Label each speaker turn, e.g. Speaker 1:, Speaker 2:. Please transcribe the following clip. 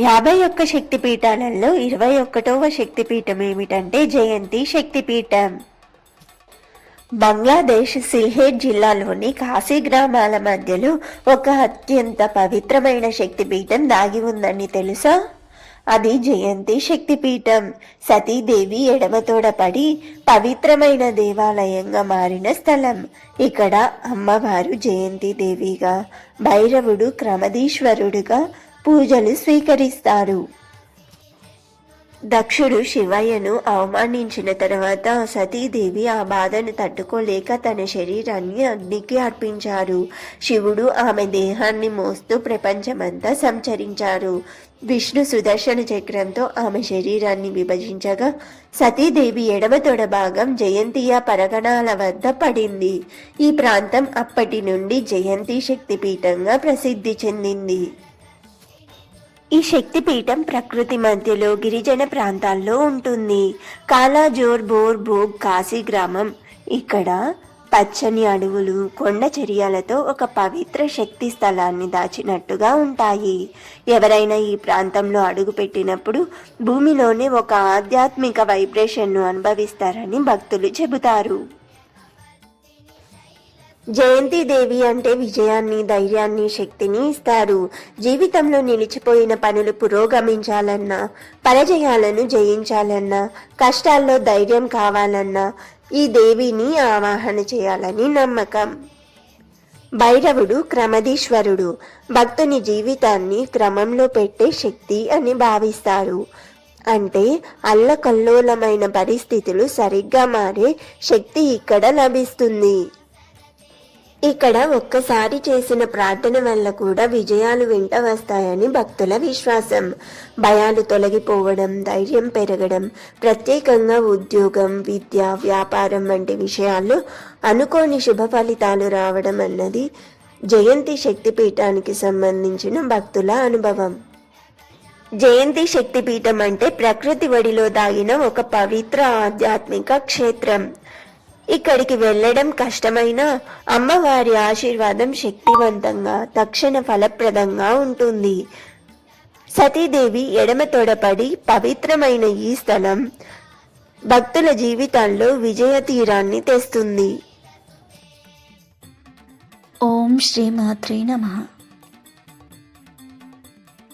Speaker 1: యాభై ఒక్క శక్తిపీఠాలలో ఇరవై ఒక్కటవ శక్తిపీఠం ఏమిటంటే జయంతి శక్తిపీఠం. బంగ్లాదేశ్ సిల్హేట్ జిల్లాలోని కాశీ గ్రామాల మధ్యలో ఒక అత్యంత పవిత్రమైన శక్తిపీఠం దాగి ఉందని తెలుసా? అది జయంతి శక్తిపీఠం. సతీదేవి ఎడమతోడపడి పవిత్రమైన దేవాలయంగా మారిన స్థలం. ఇక్కడ అమ్మవారు జయంతి దేవిగా భైరవుడు క్రమదీశ్వరుడుగా పూజలు స్వీకరిస్తారు. దక్షుడు శివయ్యను అవమానించిన తర్వాత సతీదేవి ఆ బాధను తట్టుకోలేక తన శరీరాన్ని అగ్నికి అర్పించారు. శివుడు ఆమె దేహాన్ని మోస్తూ ప్రపంచమంతా సంచరించారు. విష్ణు సుదర్శన చక్రంతో ఆమె శరీరాన్ని విభజించగా సతీదేవి ఎడమ తొడ భాగం జయంతియ పరగణాల వద్ద పడింది. ఈ ప్రాంతం అప్పటి నుండి జయంతి శక్తిపీఠంగా ప్రసిద్ధి చెందింది. ఈ శక్తిపీఠం ప్రకృతి మధ్యలో గిరిజన ప్రాంతాల్లో ఉంటుంది. కాలాజోర్ బోర్ భోగ్ కాశీ గ్రామం. ఇక్కడ పచ్చని అడవులు కొండ చర్యలతో ఒక పవిత్ర శక్తి స్థలాన్ని దాచినట్టుగా ఉంటాయి. ఎవరైనా ఈ ప్రాంతంలో అడుగుపెట్టినప్పుడు భూమిలోనే ఒక ఆధ్యాత్మిక వైబ్రేషన్ను అనుభవిస్తారని భక్తులు చెబుతారు. జయంతి దేవి అంటే విజయాన్ని ధైర్యాన్ని శక్తిని ఇస్తారు. జీవితంలో నిలిచిపోయిన పనులు పురోగమించాలన్నా పరజయాలను జయించాలన్నా కష్టాల్లో ధైర్యం కావాలన్నా ఈ దేవిని ఆవాహన చేయాలని నమ్మకం. భైరవుడు క్రమధీశ్వరుడు. భక్తుని జీవితాన్ని క్రమంలో పెట్టే శక్తి అని భావిస్తారు. అంటే అల్లకల్లోలమైన పరిస్థితులు సరిగ్గా మారే శక్తి ఇక్కడ లభిస్తుంది. ఇక్కడ ఒక్కసారి చేసిన ప్రార్థన వల్ల కూడా విజయాలు వెంట వస్తాయని భక్తుల విశ్వాసం. భయాలు తొలగిపోవడం ధైర్యం పెరగడం ప్రత్యేకంగా ఉద్యోగం విద్య వ్యాపారం వంటి విషయాల్లో అనుకోని శుభ ఫలితాలు రావడం అన్నది జయంతి శక్తిపీఠానికి సంబంధించిన భక్తుల అనుభవం. జయంతి శక్తిపీఠం అంటే ప్రకృతి వడిలో దాగిన ఒక పవిత్ర ఆధ్యాత్మిక క్షేత్రం. ఇక్కడికి వెళ్ళడం కష్టమైనా అమ్మవారి ఆశీర్వాదం శక్తివంతంగా తక్షణ ఫలప్రదంగా ఉంటుంది. సతీదేవి ఎడమ తొడపడి పవిత్రమైన ఈ స్థలం భక్తుల జీవితాల్లో విజయ తీరాన్ని తెస్తుంది.
Speaker 2: ఓం శ్రీ మాత్రే నమః.